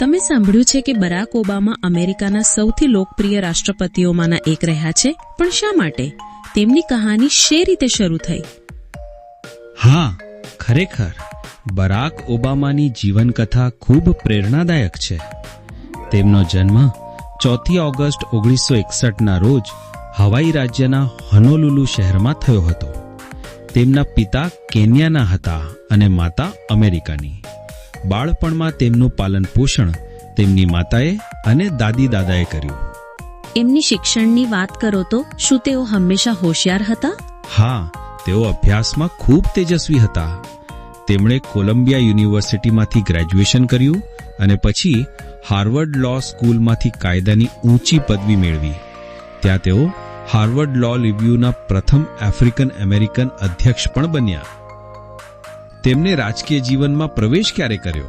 તમે સાંભળ્યું છે કે બરાક ઓબામા અમેરિકાના સૌથી લોકપ્રિય રાષ્ટ્રપતિઓમાંના એક રહ્યા છે, પણ શા માટે? તેમની કહાની શે રીતે શરૂ થઈ? હા, ખરેખર, બરાક ઓબામાની જીવનકથા ખૂબ પ્રેરણાદાયક છે. તેમનો જન્મ ચોથી ઓગસ્ટ ઓગણીસો એકસઠના રોજ હવાઈ રાજ્યના હનોલુલુ શહેરમાં થયો હતો. તેમના પિતા કેન્યાના હતા અને માતા અમેરિકાની. બાળપણમાં તેમનું પાલન પોષણ તેમની માતાએ અને દાદી દાદાએ કર્યું. એમની શિક્ષણની વાત કરો તો શું તેઓ હંમેશા હોશિયાર હતા? હા તેઓ અભ્યાસમાં ખૂબ તેજસ્વી હતા. તેમણે કોલંબિયા યુનિવર્સિટીમાંથી ગ્રેજ્યુએશન કર્યું અને પછી હાર્વર્ડ લો સ્કૂલમાંથી કાયદાની ઊંચી પદવી મેળવી. ત્યાં તેઓ હાર્વર્ડ લો રિવ્યુના પ્રથમ આફ્રિકન અમેરિકન અધ્યક્ષ પણ બન્યા. તેમને રાજકીય જીવનમાં પ્રવેશ ક્યારે કર્યો?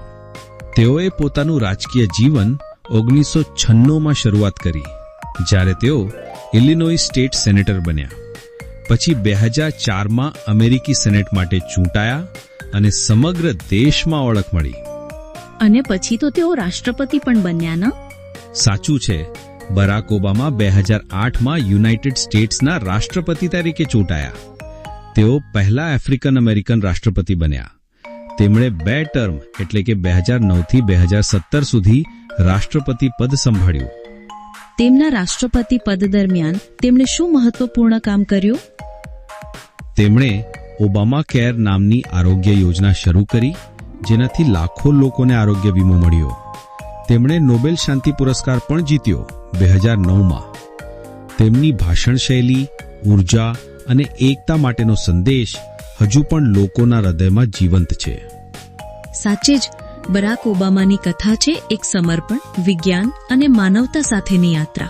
તેઓએ પોતાનું રાજકીય જીવન ઓગણીસો છન્નુંમાં શરૂઆત કરી જ્યારે તેઓ ઇલિનોઈ સ્ટેટ સેનેટર બન્યા. પછી બે હજાર ચારમાં અમેરિકી સેનેટ માટે ચૂંટાયા અને સમગ્ર દેશમાં ઓળખ મળી. અને પછી તો તેઓ રાષ્ટ્રપતિ પણ બન્યા ન? સાચું છે બરાક ઓબામા બે હજાર આઠમાં યુનાઇટેડ સ્ટેટ્સના રાષ્ટ્રપતિ તરીકે ચૂંટાયા. તેઓ પહેલા આફ્રિકન અમેરિકન રાષ્ટ્રપતિ બન્યા. તેમણે બે ટર્મ એટલે કે બે હજાર નવથી બે હજાર સત્તર સુધી રાષ્ટ્રપતિ પદ સંભાળ્યું. તેમના રાષ્ટ્રપતિ પદ દરમિયાન તેમણે શું મહત્વપૂર્ણ કામ કર્યું? તેમણે ઓબામા કેર નામની આરોગ્ય યોજના શરૂ કરી જેનાથી લાખો લોકોને આરોગ્ય વીમો મળ્યો. તેમણે નોબેલ શાંતિ પુરસ્કાર પણ જીત્યો બે હજાર નવમાં. તેમની ભાષણ શૈલી ઊર્જા અને એકતા માટેનો સંદેશ હજુ પણ લોકોના હૃદયમાં જીવંત છે. સાચે જ, બરાક ઓબામાની કથા છે એક સમર્પણ, વિજ્ઞાન અને માનવતા સાથેની યાત્રા.